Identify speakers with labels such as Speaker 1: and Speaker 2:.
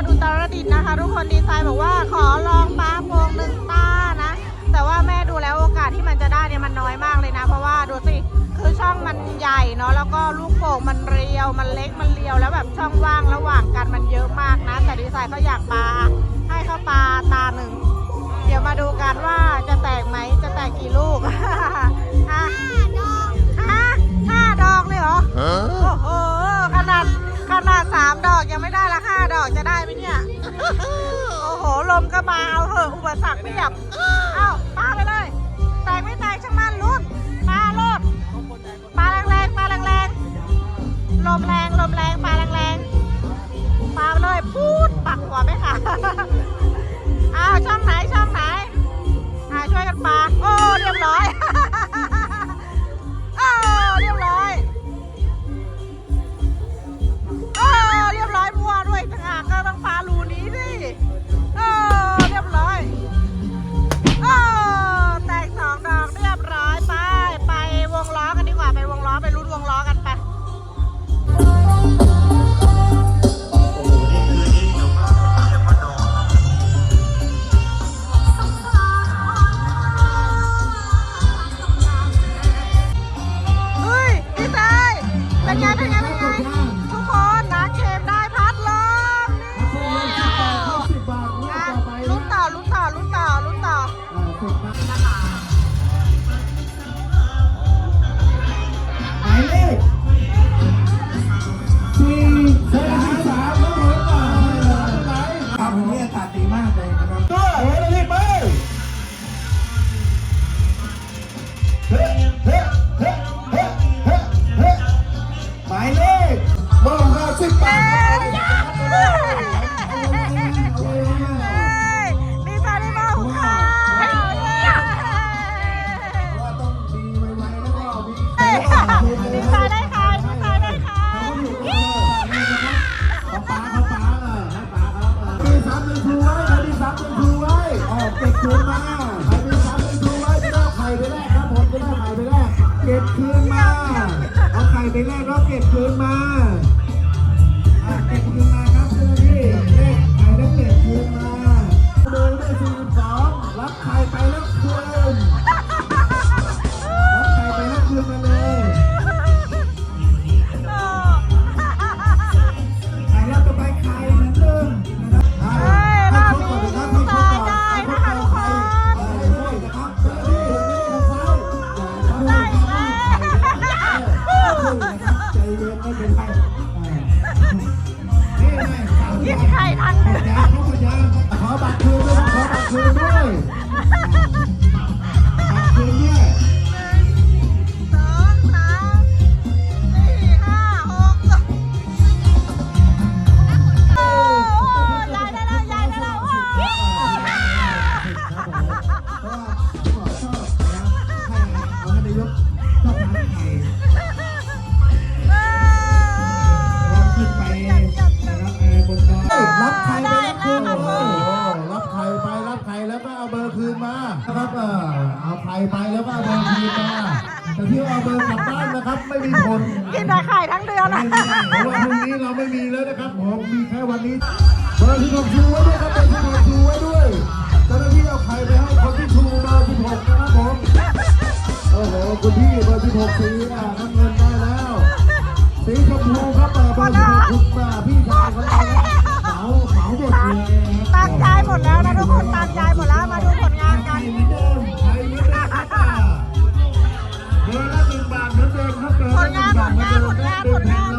Speaker 1: วัดอุตรดิตถ์นะคะ ทุกคนดีไซน์บอกว่าขอลองปลาโป่งหนึ่งตานะ แต่ว่าแม่ดูแล้วโอกาสที่มันจะได้เนี่ยมันน้อยมากเลยนะ เพราะว่าดูสิคือช่องมันใหญ่เนาะแล้วก็ลูกโป่งมันเรียวมันเล็กมันเรียวแล้วแบบช่องว่างระหว่างกันมันเยอะมากนะ แต่ดีไซน์ก็อยากปลาให้เขาปลาตาหนึ่งเดี๋ยวมาดูกันว่าจะแตกไหมจะแตกกี่ลูกห้าดอกห้าห้าดอกเลยเหรอโอ้โหขนาดขนาดสามดอกยังไม่ได้ละห้าด อกจะได้ไหมเนี่ย โอ้โห ลมก็มาเอาเถอะอุปสรรคไม่หยับเอ้าป้าไปเลย เป็ คืนมาใคร
Speaker 2: มีสามหนึ่งทูไว้จะได้ไข่ไปแรกครับผมจะได้ไข่ไปแรกเก็บคืนมา เอาไข่ไปแรกแล้วเก็บคืนมาเก็บคืนมาครับเจ้าหน้าที่เลขไข่แล้วเก็บคืนมาเดินได้สี่สิบสองรับไข่ไปแล้ว รับใคร
Speaker 1: ไป
Speaker 2: รับใครแล้วก็เอาเบอร์คืนมานะครับเออเอาใครไปแล้วก็เอาเบอร์คืนมาแต่ที่เอาเบอร์กลับบ้านนะครับ ไม่มีผล
Speaker 1: กินแต่ไข่ทั้งเดือน
Speaker 2: ไม่
Speaker 1: อะ
Speaker 2: มีเพราะว่าพรุ่งนี้เราไม่มีแล้วนะครับผมมีแค่วันนี้เบอร์ที่ผมชูไว้ด้วยครับเบอร์ที่ผมชูไว้ด้วยเจ้าหน้าที่เอาใครไปให้คนที่ชูเบอร์ที่ผมนะครับผมโอ้โหคุณพี่เบอร์ที่ผมสีอะน้ำเงินได้แล้วสีชมพูครับ tornado.